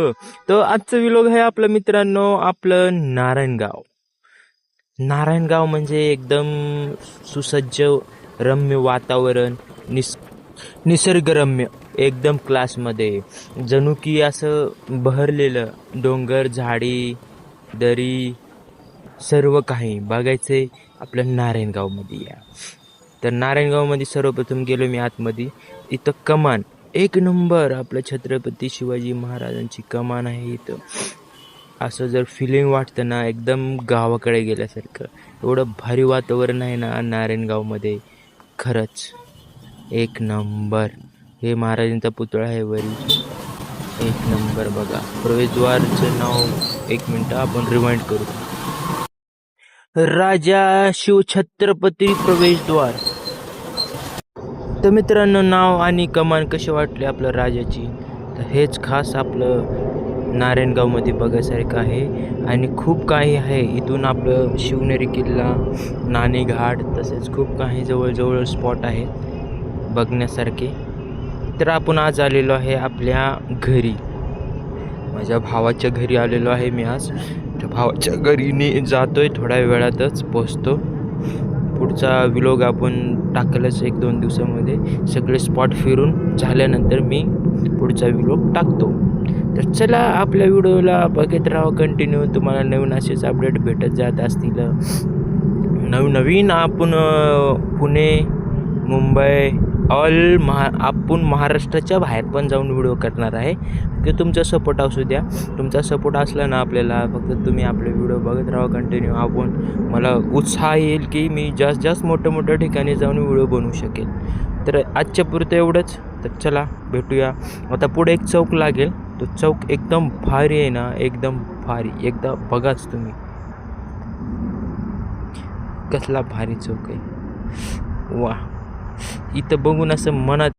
तर आजचं विलोग आहे आपलं मित्रांनो आपलं नारायणगाव. नारायणगाव म्हणजे एकदम सुसज्ज रम्य वातावरण निस निसर्गरम्य एकदम क्लासमध्ये जणू की असं बहरलेलं डोंगर झाडी दरी सर्व काही बघायचं आपलं नारायणगावमध्ये या. तर नारायणगावमध्ये सर्वप्रथम गेलो मी आतमध्ये. इथं कमान एक नंबर आपलं छत्रपती शिवाजी महाराजांची कमान आहे इथं. असं जर फिलिंग वाटतं ना एकदम गावाकडे गेल्यासारखं. एवढं भारी वातावरण आहे ना नारायणगावमध्ये. खरंच. एक नंबर. हे महाराजांचा पुतळा आहे वरी. एक नंबर बघा. प्रवेशद्वारचं नाव एक मिनटं आपण रिमाइंड करू. राजा शिवछत्रपती प्रवेशद्वार. तर मित्रांनो नाव आणि कमान कशी वाटली आपलं राजाची? तर हेच खास आपलं नारायणगावमध्ये बघायसारखं आहे. आणि खूप काही आहे. इथून आपलं शिवनेरी किल्ला नाणेघाट तसेच खूप काही जवळजवळ स्पॉट आहेत बघण्यासारखे. तर आपण आज आलेलो आहे आपल्या घरी. माझ्या भावाच्या घरी आलेलो आहे मी आज. तर भावाच्या घरी मी जातोय थोड्या वेळातच पोचतो पुढचा विलोग आपण टाकेलच एक दोन दिवसामध्ये. सगळे स्पॉट फिरून झाल्यानंतर मी पुढचा विलोग टाकतो. तर चला आपल्या व्हिडिओला बघत राहा कंटिन्यू तुम्हाला नवीन असेच अपडेट भेटत जात असतील. नवनवीन आपण पुणे मुंबई ऑल महा आपण महाराष्ट्राच्या बाहेर पण जाऊन व्हिडिओ करणार आहे. की तुमचा सपोर्ट असू द्या. तुमचा सपोर्ट असला ना आपल्याला फक्त तुम्ही आपले व्हिडिओ बघत राहा कंटिन्यू आपण मला उत्साह येईल की मी जास्त जास्त मोठ्या मोठ्या ठिकाणी जाऊन व्हिडिओ बनवू शकेल. तर आजच्या पुरतं एवढंच. तर चला भेटूया. आता पुढे एक चौक लागेल. तो चौक एकदम भारी आहे ना. एकदम भारी. एकदा बघाच तुम्ही. कसला भारी चौक आहे. वा इथं बघून असं मनात